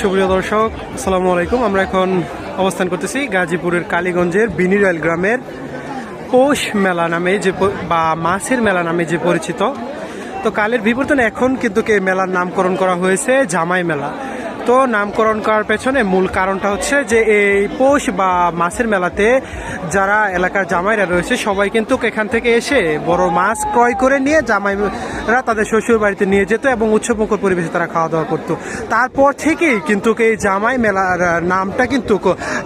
সুপ্রিয় দর্শক, আসসালামু আলাইকুম। আমরা এখন অবস্থান করতেছি গাজীপুরের কালীগঞ্জের বিনিরয়েল গ্রামের পৌষ মেলা নামে যে বা মাছের মেলা নামে যে পরিচিত। তো কালের বিবর্তন এখন কিন্তু এই মেলার নামকরণ করা হয়েছে জামাই মেলা। তো নামকরণ করার পেছনে মূল কারণটা হচ্ছে যে এই পৌষ বা মাছের মেলাতে যারা এলাকার জামাইরা রয়েছে, সবাই কিন্তু এখান থেকে এসে বড় মাছ ক্রয় করে নিয়ে জামাইরা তাদের শ্বশুর বাড়িতে নিয়ে যেত এবং উৎসবমুখর পরিবেশে তারা খাওয়া দাওয়া করতো। তারপর থেকেই কিন্তু এই জামাই মেলার নামটা কিন্তু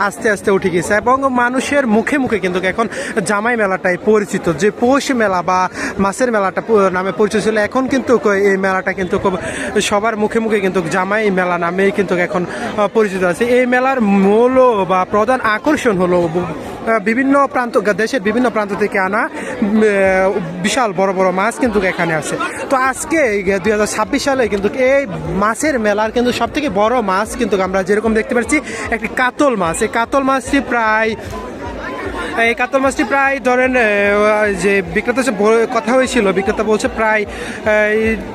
আস্তে আস্তে উঠে গেছে এবং মানুষের মুখে মুখে কিন্তু এখন জামাই মেলাটাই পরিচিত। যে পৌষ মেলা বা মাছের মেলাটা নামে পরিচিত ছিল, এখন কিন্তু এই মেলাটা কিন্তু সবার মুখে মুখে কিন্তু জামাই মেলা নামেই কিন্তু এখন পরিচিত আছে। এই মেলার মূল বা প্রধান আকর্ষণ হলো বিভিন্ন প্রান্ত, দেশের বিভিন্ন প্রান্ত থেকে আনা বিশাল বড় বড় মাছ কিন্তু এখানে আছে। তো আজকে দুই হাজার ছাব্বিশ সালে কিন্তু এই মাছের মেলার কিন্তু সবথেকে বড় মাছ কিন্তু আমরা যেরকম দেখতে পাচ্ছি, একটি কাতল মাছ। এই কাতল মাছটি প্রায় এই কাতল মাছটি প্রায় ধরেন যে বিক্রেতা কথা হয়েছিল, বিক্রেতা বলছে প্রায়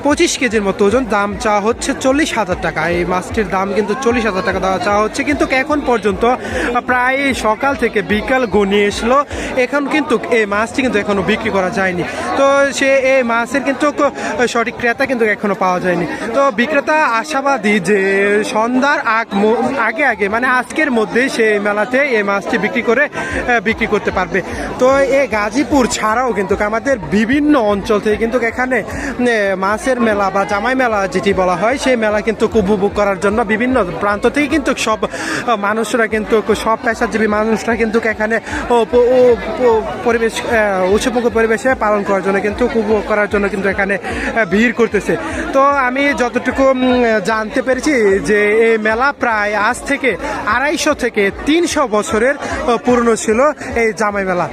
পঁচিশ কেজির মতো ওজন, দাম চা হচ্ছে চল্লিশ হাজার টাকা। এই মাছটির দাম কিন্তু চল্লিশ হাজার টাকা দেওয়া চা হচ্ছে, কিন্তু এখন পর্যন্ত প্রায় সকাল থেকে বিকাল গনিয়ে এসলো। এখন কিন্তু এই মাছটি কিন্তু এখনও বিক্রি করা যায়নি। তো সে এই মাছের কিন্তু সঠিক ক্রেতা কিন্তু এখনও পাওয়া যায়নি। তো বিক্রেতা আশাবাদী যে সন্ধ্যার আগ আগে আগে মানে আজকের মধ্যেই সে মেলাতে এই মাছটি বিক্রি করে বিক্রি করতে পারবে। তো এই গাজীপুর ছাড়াও কিন্তু আমাদের বিভিন্ন অঞ্চল থেকে কিন্তু এখানে মাছের মেলা বা জামাই মেলা যেটি বলা হয় সেই মেলা কিন্তু উপভোগ করার জন্য বিভিন্ন প্রান্ত থেকে কিন্তু সব মানুষরা কিন্তু সব পেশাজীবী মানুষরা কিন্তু এখানে পরিবেশ আহ, উৎসবমুখর পরিবেশে পালন করার জন্য কিন্তু উপভোগ করার জন্য কিন্তু এখানে ভিড় করতেছে। তো আমি যতটুকু জানতে পেরেছি যে এই মেলা প্রায় আজ থেকে আড়াইশো থেকে তিনশো বছরের পুরনো ছিল। এই জামাই মেলা।